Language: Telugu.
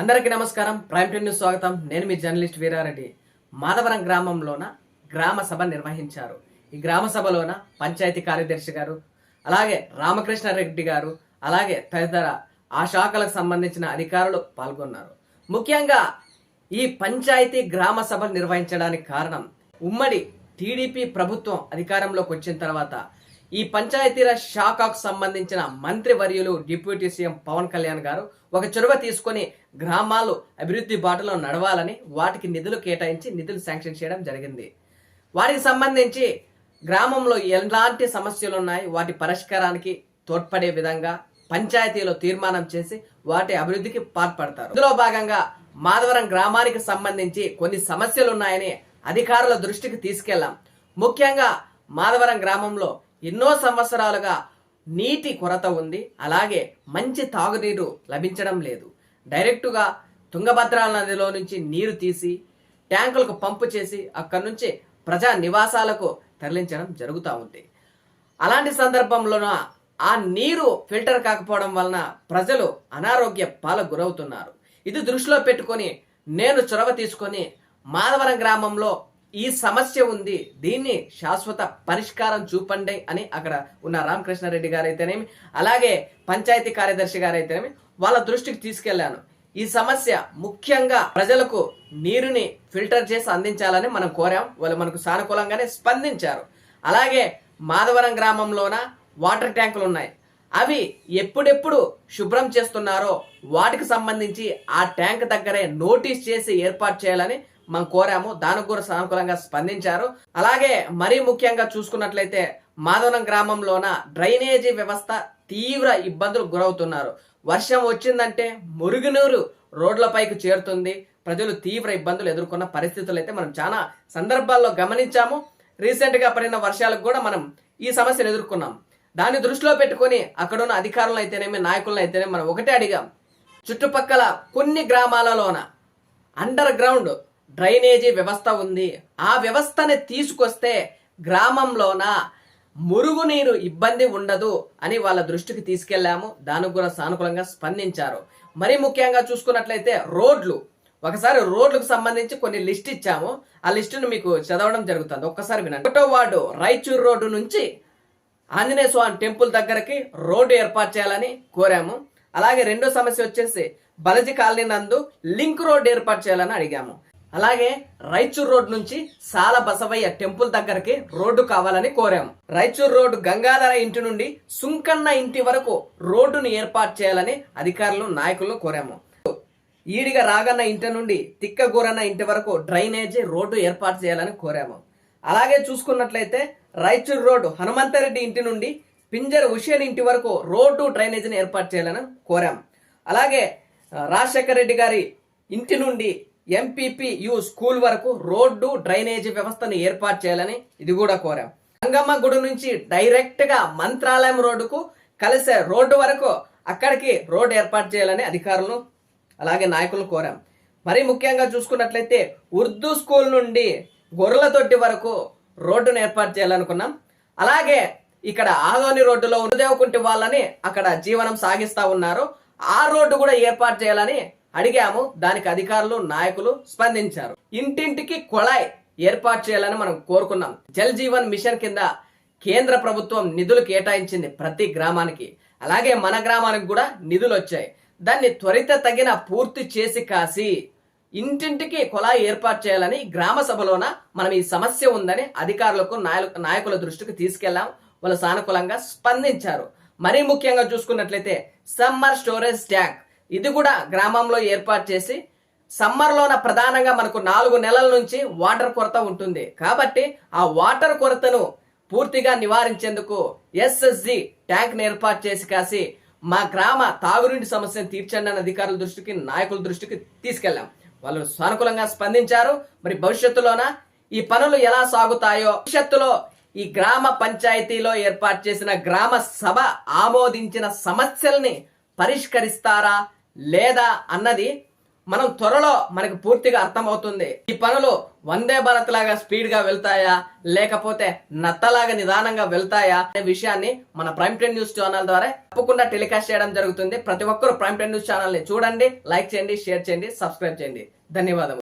అందరికీ నమస్కారం. ప్రైమ్ టెన్ న్యూస్ స్వాగతం. నేను మీ జర్నలిస్ట్ వీరారెడ్డి. మాధవరం గ్రామంలోన గ్రామ సభ నిర్వహించారు. ఈ గ్రామ సభలోన పంచాయతీ కార్యదర్శి గారు అలాగే రామకృష్ణారెడ్డి గారు అలాగే తదితర ఆ శాఖలకు సంబంధించిన అధికారులు పాల్గొన్నారు. ముఖ్యంగా ఈ పంచాయతీ గ్రామ సభ నిర్వహించడానికి కారణం ఉమ్మడి టీడీపీ ప్రభుత్వం అధికారంలోకి వచ్చిన తర్వాత ఈ పంచాయతీరాజ్ శాఖకు సంబంధించిన మంత్రివర్యులు డిప్యూటీ సీఎం పవన్ కళ్యాణ్ గారు ఒక చొరవ తీసుకొని గ్రామాలు అభివృద్ధి బాటలో నడవాలని వాటికి నిధులు కేటాయించి నిధులు శాంక్షన్ చేయడం జరిగింది. వాటికి సంబంధించి గ్రామంలో ఎలాంటి సమస్యలు ఉన్నాయి? వాటి పరిష్కారానికి తోడ్పడే విధంగా పంచాయతీలో తీర్మానం చేసి వాటి అభివృద్ధికి పాల్పడతారు. ఇందులో భాగంగా మాధవరం గ్రామానికి సంబంధించి కొన్ని సమస్యలు ఉన్నాయని అధికారుల దృష్టికి తీసుకెళ్ళాం. ముఖ్యంగా మాధవరం గ్రామంలో ఎన్నో సంవత్సరాలుగా నీటి కొరత ఉంది. అలాగే మంచి తాగునీరు లభించడం లేదు. డైరెక్టుగా తుంగభద్రాల నదిలో నుంచి నీరు తీసి ట్యాంకులకు పంపు చేసి అక్కడి నుంచి ప్రజా నివాసాలకు తరలించడం జరుగుతూ ఉంది. అలాంటి సందర్భంలోన ఆ నీరు ఫిల్టర్ కాకపోవడం వలన ప్రజలు అనారోగ్య పాలకు గురవుతున్నారు. ఇది దృష్టిలో పెట్టుకొని నేను చొరవ తీసుకొని మాధవరం గ్రామంలో ఈ సమస్య ఉంది దీన్ని శాశ్వత పరిష్కారం చూపండి అని అక్కడ ఉన్న రామకృష్ణారెడ్డి గారు అయితేనేమి అలాగే పంచాయతీ కార్యదర్శి గారు అయితేనేమి వాళ్ళ దృష్టికి తీసుకెళ్ళాను ఈ సమస్య ముఖ్యంగా ప్రజలకు నీరుని ఫిల్టర్ చేసి అందించాలని మనం కోరాం. వాళ్ళు మనకు సానుకూలంగానే స్పందించారు. అలాగే మాధవరం గ్రామంలోన వాటర్ ట్యాంకులు ఉన్నాయి అవి ఎప్పుడెప్పుడు శుభ్రం చేస్తున్నారో వాటికి సంబంధించి ఆ ట్యాంక్ దగ్గరే నోటీస్ చేసి ఏర్పాటు చేయాలని మనం కోరాము. దానికి కూడా సానుకూలంగా స్పందించారు. అలాగే మరీ ముఖ్యంగా చూసుకున్నట్లయితే మాధవనం గ్రామంలోన డ్రైనేజీ వ్యవస్థ తీవ్ర ఇబ్బందులు గురవుతున్నారు. వర్షం వచ్చిందంటే మురుగునీరు రోడ్లపైకి చేరుతుంది. ప్రజలు తీవ్ర ఇబ్బందులు ఎదుర్కొన్న పరిస్థితులు అయితే మనం చాలా సందర్భాల్లో గమనించాము. రీసెంట్గా పడిన వర్షాలకు కూడా మనం ఈ సమస్యను ఎదుర్కొన్నాం. దాన్ని దృష్టిలో పెట్టుకొని అక్కడున్న అధికారులను అయితేనేమి నాయకులను అయితేనేమి మనం ఒకటే అడిగాం. చుట్టుపక్కల కొన్ని గ్రామాలలోన అండర్ గ్రౌండ్ డ్రైనేజీ వ్యవస్థ ఉంది. ఆ వ్యవస్థని తీసుకొస్తే గ్రామంలోన మురుగునీరు ఇబ్బంది ఉండదు అని వాళ్ళ దృష్టికి తీసుకెళ్ళాము దానికి కూడా సానుకూలంగా స్పందించారు. మరి ముఖ్యంగా చూసుకున్నట్లయితే రోడ్లు. ఒకసారి రోడ్లకు సంబంధించి కొన్ని లిస్ట్ ఇచ్చాము. ఆ లిస్టును మీకు చదవడం జరుగుతుంది. ఒక్కసారి వినండి. ఒకటో వార్డు రాయచూరు రోడ్డు నుంచి ఆంజనేయ స్వామి టెంపుల్ దగ్గరకి రోడ్డు ఏర్పాటు చేయాలని కోరాము. అలాగే రెండో సమస్య వచ్చేసి బలజీ కాలనీ నందు లింక్ రోడ్ ఏర్పాటు చేయాలని అడిగాము. అలాగే రైచూర్ రోడ్ నుంచి సాల బసవయ్య టెంపుల్ దగ్గరకి రోడ్డు కావాలని కోరాము రైచూర్ రోడ్డు గంగాధర ఇంటి నుండి సుంకన్న ఇంటి వరకు రోడ్డును ఏర్పాటు చేయాలని అధికారులు నాయకులను కోరాము. ఈడిగా రాగన్న ఇంటి నుండి తిక్కగూరన్న ఇంటి వరకు డ్రైనేజీ రోడ్డు ఏర్పాటు చేయాలని కోరాము. అలాగే చూసుకున్నట్లయితే రైచూర్ రోడ్డు హనుమంతరెడ్డి ఇంటి నుండి పింజర్ హుషేన్ ఇంటి వరకు రోడ్డు డ్రైనేజీని ఏర్పాటు చేయాలని కోరాం. అలాగే రాజశేఖర రెడ్డి గారి ఇంటి నుండి ఎంపీపీయు స్కూల్ వరకు రోడ్డు డ్రైనేజీ వ్యవస్థను ఏర్పాటు చేయాలని ఇది కూడా కోరాం. గంగమ్మ గుడి నుంచి డైరెక్ట్గా మంత్రాలయం రోడ్డుకు కలిసే రోడ్డు వరకు అక్కడికి రోడ్డు ఏర్పాటు చేయాలని అధికారులను అలాగే నాయకులను కోరాం. మరీ ముఖ్యంగా చూసుకున్నట్లయితే ఉర్దూ స్కూల్ నుండి గొర్రెల తొట్టి వరకు రోడ్డును ఏర్పాటు చేయాలనుకున్నాం. అలాగే ఇక్కడ ఆదోని రోడ్డులో ఉన్నదేవకుంటి వాళ్ళని అక్కడ జీవనం సాగిస్తా ఉన్నారు. ఆ రోడ్డు కూడా ఏర్పాటు చేయాలని అడిగాము దానికి అధికారులు నాయకులు స్పందించారు. ఇంటింటికి కొళాయి ఏర్పాటు చేయాలని మనం కోరుకున్నాం. జల్ జీవన్ మిషన్ కింద కేంద్ర ప్రభుత్వం నిధులు కేటాయించింది ప్రతి గ్రామానికి. అలాగే మన గ్రామానికి కూడా నిధులు వచ్చాయి. దాన్ని త్వరిత తగిన పూర్తి చేసి కాసి ఇంటింటికి కుళాయి ఏర్పాటు చేయాలని గ్రామ సభలోన మనం ఈ సమస్య ఉందని అధికారులకు నాయకు నాయకుల దృష్టికి తీసుకెళ్ళాం వాళ్ళు సానుకూలంగా స్పందించారు. మరీ ముఖ్యంగా చూసుకున్నట్లయితే సమ్మర్ స్టోరేజ్ ట్యాంక్ ఇది కూడా గ్రామంలో ఏర్పాటు చేసి సమ్మర్లోన ప్రధానంగా మనకు నాలుగు నెలల నుంచి వాటర్ కొరత ఉంటుంది. కాబట్టి ఆ వాటర్ కొరతను పూర్తిగా నివారించేందుకు ఎస్ఎస్జి ట్యాంక్ను ఏర్పాటు చేసి కాసి మా గ్రామ తాగునీటి సమస్యను తీర్చండి అన్న అధికారుల దృష్టికి నాయకుల దృష్టికి తీసుకెళ్ళాం. వాళ్ళు సానుకూలంగా స్పందించారు. మరి భవిష్యత్తులోన ఈ పనులు ఎలా సాగుతాయో భవిష్యత్తులో ఈ గ్రామ పంచాయతీలో ఏర్పాటు చేసిన గ్రామ సభ ఆమోదించిన సమస్యల్ని పరిష్కరిస్తారా లేదా అన్నది మనం త్వరలో మనకు పూర్తిగా అర్థమవుతుంది. ఈ పనులు వందే భారత్ లాగా స్పీడ్గా వెళ్తాయా? లేకపోతే నత్తలాగా నిదానంగా వెళ్తాయా? అనే విషయాన్ని మన ప్రైమ్ టెన్ న్యూస్ ఛానల్ ద్వారా తప్పకుండా టెలికాస్ట్ చేయడం జరుగుతుంది. ప్రతి ఒక్కరు ప్రైమ్ టెన్ న్యూస్ ఛానల్ని చూడండి లైక్ చేయండి షేర్ చేయండి సబ్స్క్రైబ్ చేయండి. ధన్యవాదములు.